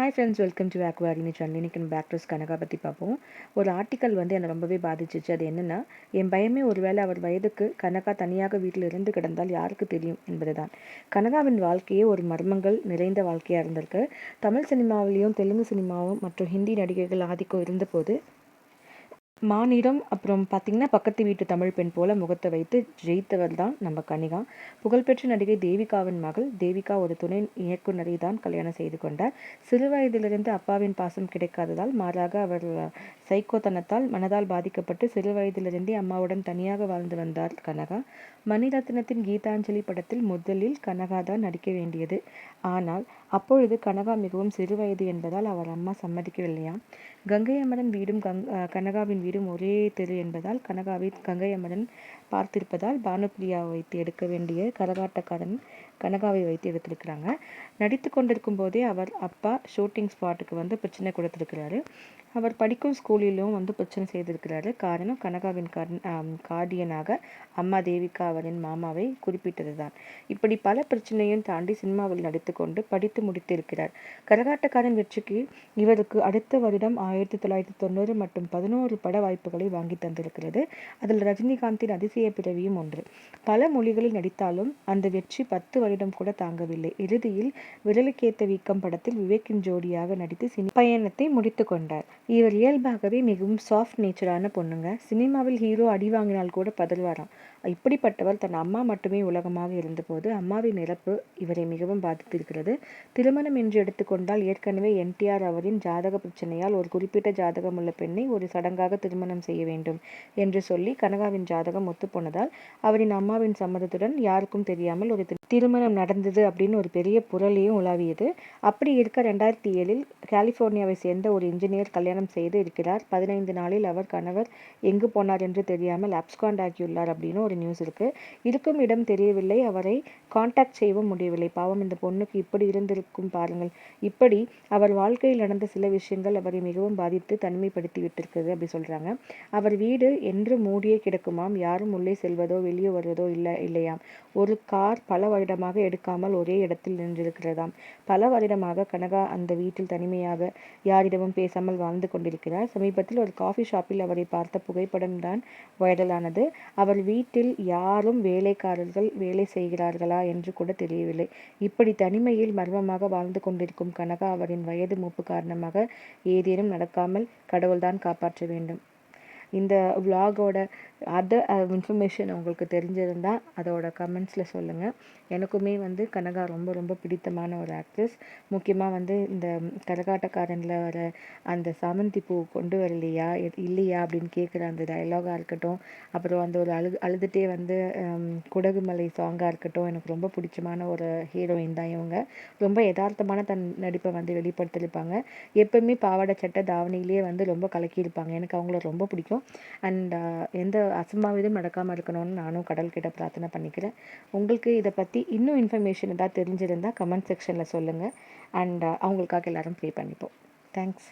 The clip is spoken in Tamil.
ஹாய் ஃப்ரெண்ட்ஸ் வெல்கம் டு அக்வாரினி சேனல் இன்றைக்கி நம்ம டு கனகா பற்றி பார்ப்போம். ஒரு ஆர்டிக்கல் வந்து என்னை ரொம்பவே பாதிச்சிச்சு. அது என்னென்னா என் பயமே ஒருவேளை அவர் வயதுக்கு கனகா தனியாக வீட்டில் இருந்து கிடந்தால் யாருக்கு தெரியும் என்பதுதான். கனகாவின் வாழ்க்கையே ஒரு மர்மங்கள் நிறைந்த வாழ்க்கையாக இருந்திருக்கு. தமிழ் சினிமாவிலையும் தெலுங்கு சினிமாவும் மற்றும் ஹிந்தி நடிகைகள் ஆதிக்கம் இருந்தபோது மாநிலம் அப்புறம் பார்த்திங்கன்னா பக்கத்து வீட்டு தமிழ் பெண் போல முகத்தை வைத்து ஜெயித்தவர் தான் நம்ம கனிகா. புகழ்பெற்ற நடிகை தேவிகாவின் மகள் தேவிகா ஒரு துணை இயக்குனரை தான் கல்யாணம் செய்து கொண்டார். சிறு வயதிலிருந்து அப்பாவின் பாசம் கிடைக்காததால் மாறாக அவர் சைக்கோத்தனத்தால் மனதால் பாதிக்கப்பட்டு சிறு வயதிலிருந்தே அம்மாவுடன் தனியாக வாழ்ந்து வந்தார் கனகா. மணிரத்னத்தின் கீதாஞ்சலி படத்தில் முதலில் கனகா தான் நடிக்க வேண்டியது. ஆனால் அப்பொழுது கனகா மிகவும் சிறுவயது என்பதால் அவர் அம்மா சம்மதிக்கவில்லையாம். கங்கை அமரன் வீடும் கங் கனகாவின் வீடும் ஒரே தெரு என்பதால் கனகாவை கங்கை அமரன் பார்த்திருப்பதால் பானுப்பிரியாவை வைத்து எடுக்க வேண்டிய கரகாட்டக்காரன் கனகாவை வைத்து எடுத்திருக்கிறாங்க. நடித்து கொண்டிருக்கும் போதே அவர் அப்பா ஷூட்டிங் ஸ்பாட்டுக்கு வந்து பிரச்சனை கொடுத்துருக்கிறாரு. அவர் படிக்கும் ஸ்கூலிலும் வந்து பிரச்சனை செய்திருக்கிறாரு. காரணம் கனகாவின் கார்டியனாக அம்மா தேவிகா அவரின் மாமாவை குறிப்பிட்டது தான் இப்படி பல பிரச்சனையும் தாண்டி சினிமாவில் நடித்து கொண்டு படித்து முடித்திருக்கிறார். கரகாட்டக்காரன் வெற்றிக்கு இவருக்கு அடுத்த வருடம் ஆயிரத்தி தொள்ளாயிரத்தி தொண்ணூறு மற்றும் பதினோரு பட வாய்ப்புகளை வாங்கி தந்திருக்கிறது. அதில் ரஜினிகாந்தின் அதிசய பிறவியும் ஒன்று. பல மொழிகளில் நடித்தாலும் அந்த வெற்றி பத்து வருடம் கூட தாங்கவில்லை. இறுதியில் விரலுக்கேத்த வீக்கம் படத்தில் விவேக்கின் ஜோடியாக நடித்து சினி பயணத்தை முடித்து கொண்டார். இவர் இயல்பாகவே மிகவும் சாஃப்ட் நேச்சரான பொண்ணுங்க. சினிமாவில் ஹீரோ அடி வாங்கினால் கூட பதல்வாராம் இப்படிப்பட்டவர் தன் அம்மா மட்டுமே உலகமாக இருந்தபோது அம்மாவின் இறப்பு இவரை மிகவும் பாதித்திருக்கிறது. திருமணம் என்று எடுத்துக்கொண்டால் ஏற்கனவே என்டிஆர் அவரின் ஜாதக பிரச்சனையால் ஒரு குறிப்பிட்ட ஜாதகம் உள்ள பெண்ணை ஒரு சடங்காக திருமணம் செய்ய வேண்டும் என்று சொல்லி கனகாவின் ஜாதகம் ஒத்துப்போனதால் அவரின் அம்மாவின் சம்மதத்துடன் யாருக்கும் தெரியாமல் ஒரு திருமணம் நடந்தது அப்படின்னு ஒரு பெரிய புரளியும் உலாவியது. அப்படி இருக்க ரெண்டாயிரத்தி ஏழில் கலிஃபோர்னியாவை சேர்ந்த ஒரு இன்ஜினியர் கல்யாணம் செய்து இருக்கிறார். பதினைந்து நாளில் அவர் கணவர் எங்கு போனார் என்று தெரியாமல் அப்ஸ்காண்ட் ஆகியுள்ளார் அப்படின்னு ஒரு நியூஸ் இருக்குது இருக்கும் இடம் தெரியவில்லை. அவரை காண்டாக்ட் செய்யவும் முடியவில்லை. பாவம் இந்த பொண்ணுக்கு இப்படி இருந்திருக்கும் பாருங்கள். இப்படி அவர் வாழ்க்கையில் நடந்த சில விஷயங்கள் அவரை மிகவும் பாதித்து தனிமைப்படுத்தி விட்டிருக்குது அப்படி சொல்கிறாங்க அவர் வீடு என்று மூடியே கிடக்குமாம். யாரும் உள்ளே செல்வதோ வெளியே வருவதோ இல்லை இல்லையாம். ஒரு கார் பல வருடமாக எடுக்காமல் ஒரே இடத்தில் நின்றிருக்கிறதாம். பல வருடமாக கனகா அந்த வீட்டில் தனிமையாக யாரிடமும் பேசாமல் வாழ்ந்து கொண்டிருக்கிறார். சமீபத்தில் ஒரு காஃபி ஷாப்பில் அவரை பார்த்த புகைப்படம் தான் வைரலானது அவர் வீட்டில் யாரும் வேலைக்காரர்கள் வேலை செய்கிறார்களா என்று கூட தெரியவில்லை. இப்படி தனிமையில் மர்மமாக வாழ்ந்து கொண்டிருக்கும் கனகா அவரின் வயது மூப்பு காரணமாக ஏதேனும் நடக்காமல் கடவுள்தான் காப்பாற்ற வேண்டும். இந்த விலாகோட அதர் இன்ஃபர்மேஷன் uh, உங்களுக்கு தெரிஞ்சிருந்தால் அதோட கமெண்ட்ஸில் சொல்லுங்கள் எனக்குமே வந்து கனகா ரொம்ப ரொம்ப பிடித்தமான ஒரு ஆக்ட்ரஸ் முக்கியமாக வந்து இந்த கரகாட்டக்காரனில் வர அந்த சாமந்தி பூ கொண்டு வரலையா இல்லையா அப்படின்னு கேட்குற அந்த டைலாகாக இருக்கட்டும். அப்புறம் அந்த ஒரு அழு அழுதுகிட்டே வந்து குடகுமலை சாங்காக இருக்கட்டும். எனக்கு ரொம்ப பிடிச்சமான ஒரு ஹீரோயின் தான் இவங்க. ரொம்ப யதார்த்தமான தன் நடிப்பை வந்து வெளிப்படுத்தியிருப்பாங்க. எப்பவுமே பாவாடை சட்டை தாவணியிலேயே வந்து ரொம்ப கலக்கியிருப்பாங்க. எனக்கு அவங்கள ரொம்ப பிடிக்கும். அண்ட் uh, எந்த அசம்பாவிதம் நடக்காமல் இருக்கணும்னு நானும் கடல்கிட்ட பிரார்த்தனை பண்ணிக்கிறேன். உங்களுக்கு இதை பற்றி இன்னும் இன்ஃபர்மேஷன் ஏதாவது தெரிஞ்சிருந்தால் கமெண்ட் செக்ஷனில் சொல்லுங்கள் அண்ட் அவங்களுக்காக எல்லோரும் ப்ரே பண்ணிப்போம். தேங்க்ஸ்